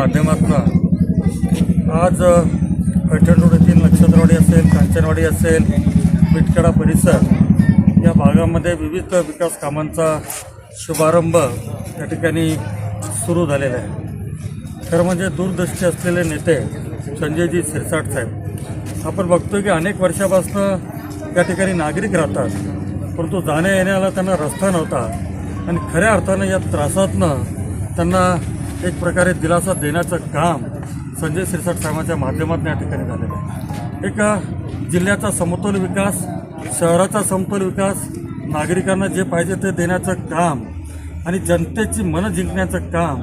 माध्यमातून. आज अ, येथील नक्षत्रवाडी असेल कांचनवाडी असेल मिटकडा परिसर या भागामध्ये विविध विकास कामांचा शुभारंभ या ठिकाणी सुरू झालेला आहे. खरं म्हणजे दूरदृष्टी असलेले नेते संजयजी शिरसाट साहेब. आपण बघतो की अनेक वर्षापासून या ठिकाणी नागरिक राहतात परंतु जाण्या येण्याला त्यांना रस्ता नव्हता आणि खऱ्या अर्थानं या त्रासातनं त्यांना एक प्रकारे दिलासा देण्याचं काम संजय शिरसाट साहेबांच्या माध्यमातून या ठिकाणी झालेलं आहे. एक जिल्ह्याचा समतोल विकास शहराचा समतोल विकास नागरिकांना जे पाहिजे ते देण्याचं काम आणि जनतेची मनं जिंकण्याचं काम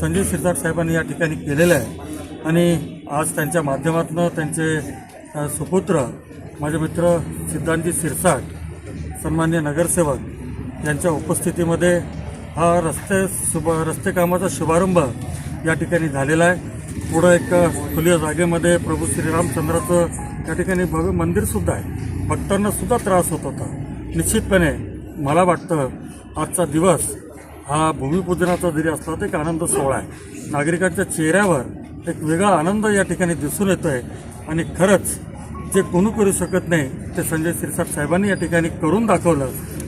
संजय शिरसाट साहेबांनी या ठिकाणी केलेलं आहे. आणि आज त्यांच्या माध्यमातून त्यांचे सुपुत्र माझे मित्र सिद्धांतजी शिरसाट सन्मान्य नगरसेवक यांच्या उपस्थितीमध्ये हा रस्ते शुभ रस्ते कामाचा शुभारंभ या ठिकाणी झालेला आहे. पुढं एक खुल्या जागेमध्ये प्रभू श्रीरामचंद्राचं या ठिकाणी भव्य मंदिरसुद्धा आहे. भक्तांना सुद्धा त्रास होत होता. निश्चितपणे मला वाटतं आजचा दिवस हा भूमिपूजनाचा जरी असला तर एक आनंद सोहळा आहे. नागरिकांच्या चेहऱ्यावर एक वेगळा आनंद या ठिकाणी दिसून येतो आहे आणि खरंच जे कोणी करू शकत नाही ते संजय शिरसाट साहेबांनी या ठिकाणी करून दाखवलं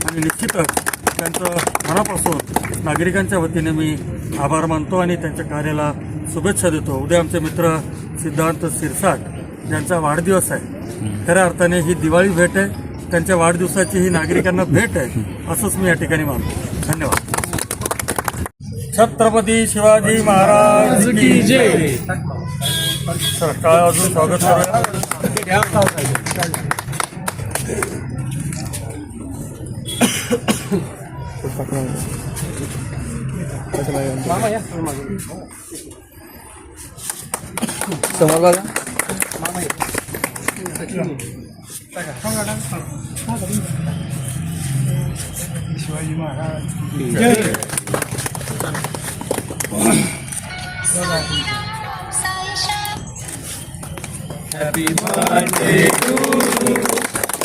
आणि निश्चितच त्यांचं मनापासून नागरिकांच्या वतीने मी आभार मानतो आणि त्यांच्या कार्याला शुभेच्छा देतो. उद्या आमचे मित्र सिद्धांत शिरसाट यांचा वाढदिवस आहे. खऱ्या अर्थाने ही दिवाळी भेट आहे. त्यांच्या वाढदिवसाची ही नागरिकांना भेट आहे असंच मी या ठिकाणी मानतो. धन्यवाद. छत्रपती शिवाजी महाराज की जय. काय अजून स्वागत करूया? समोर बघा